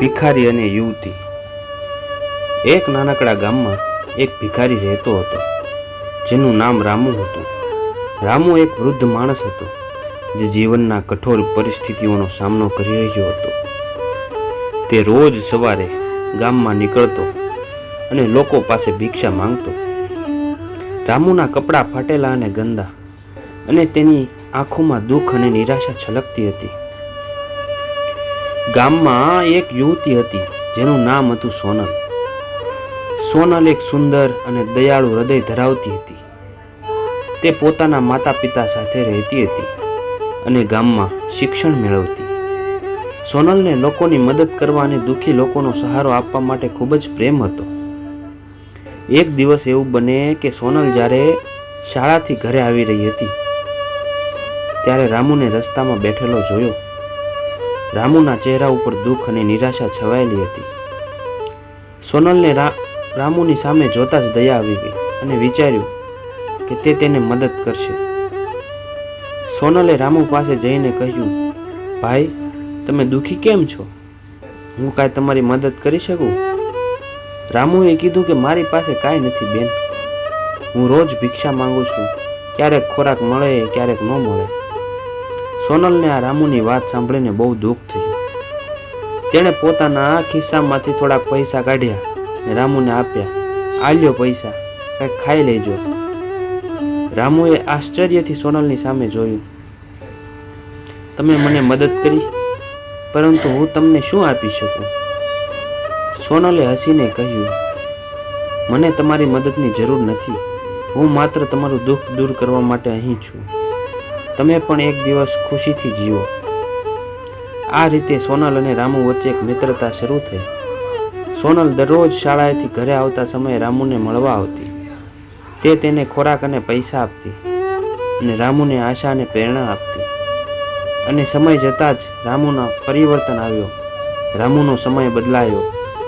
ભિખારી અને યુવતી. એક નાનકડા ગામમાં એક ભિખારી રહેતો હતો, જેનું નામ રામુ હતું. રામુ એક વૃદ્ધ માણસ હતો, જે જીવનના કઠોર પરિસ્થિતિઓનો સામનો કરી રહ્યો હતો. તે રોજ સવારે ગામમાં નીકળતો અને લોકો પાસે ભિક્ષા માંગતો. રામુના કપડાં ફાટેલા અને ગંદા અને તેની આંખોમાં દુઃખ અને નિરાશા છલકતી હતી. ગામમાં એક યુવતી હતી, જેનું નામ હતું સોનલ. સોનલ એક સુંદર અને દયાળુ હૃદય ધરાવતી હતી. તે પોતાના માતા પિતા સાથે રહેતી હતી અને ગામમાં શિક્ષણ મેળવતી. સોનલને લોકોની મદદ કરવા અને દુઃખી લોકોનો સહારો આપવા માટે ખૂબ જ પ્રેમ હતો. એક દિવસ એવું બને કે સોનલ જ્યારે શાળાથી ઘરે આવી રહી હતી, ત્યારે રામુને રસ્તામાં બેઠેલો જોયો. રામુના ચહેરા ઉપર દુઃખ અને નિરાશા છવાયેલી હતી. સોનલને રામુની સામે જોતા જ દયા આવી ગઈ અને વિચાર્યું કે તે તેને મદદ કરશે. સોનલે રામુ પાસે જઈને કહ્યું, ભાઈ, તમે દુઃખી કેમ છો? હું કાંઈ તમારી મદદ કરી શકું? રામુએ કીધું કે મારી પાસે કાંઈ નથી બેન. હું રોજ ભિક્ષા માંગુ છું. ક્યારેક ખોરાક મળે, ક્યારેક ન મળે. સોનલને આ રામુની વાત સાંભળીને બહુ દુઃખ થયું. તેણે પોતાના ખિસ્સામાંથી થોડાક પૈસા કાઢ્યા ને રામુને આપ્યા. આલ્યો પૈસા કંઈક ખાઈ લેજો. રામુએ આશ્ચર્યથી સોનલની સામે જોયું. તમે મને મદદ કરી, પરંતુ હું તમને શું આપી શકું? સોનલે હસીને કહ્યું. મને તમારી મદદની જરૂર નથી. હું માત્ર તમારું દુઃખ દૂર કરવા માટે અહીં છું. તમે પણ એક દિવસ ખુશીથી જીવો. આ રીતે સોનલ અને રામુ વચ્ચે એક મિત્રતા શરૂ થઈ. સોનલ દરરોજ શાળાએથી ઘરે આવતા સમયે રામુને મળવા આવતી. તે તેને ખોરાક અને પૈસા આપતી અને રામુને આશા અને પ્રેરણા આપતી. અને સમય જતાં જ રામુના પરિવર્તન આવ્યો. રામુનો સમય બદલાયો.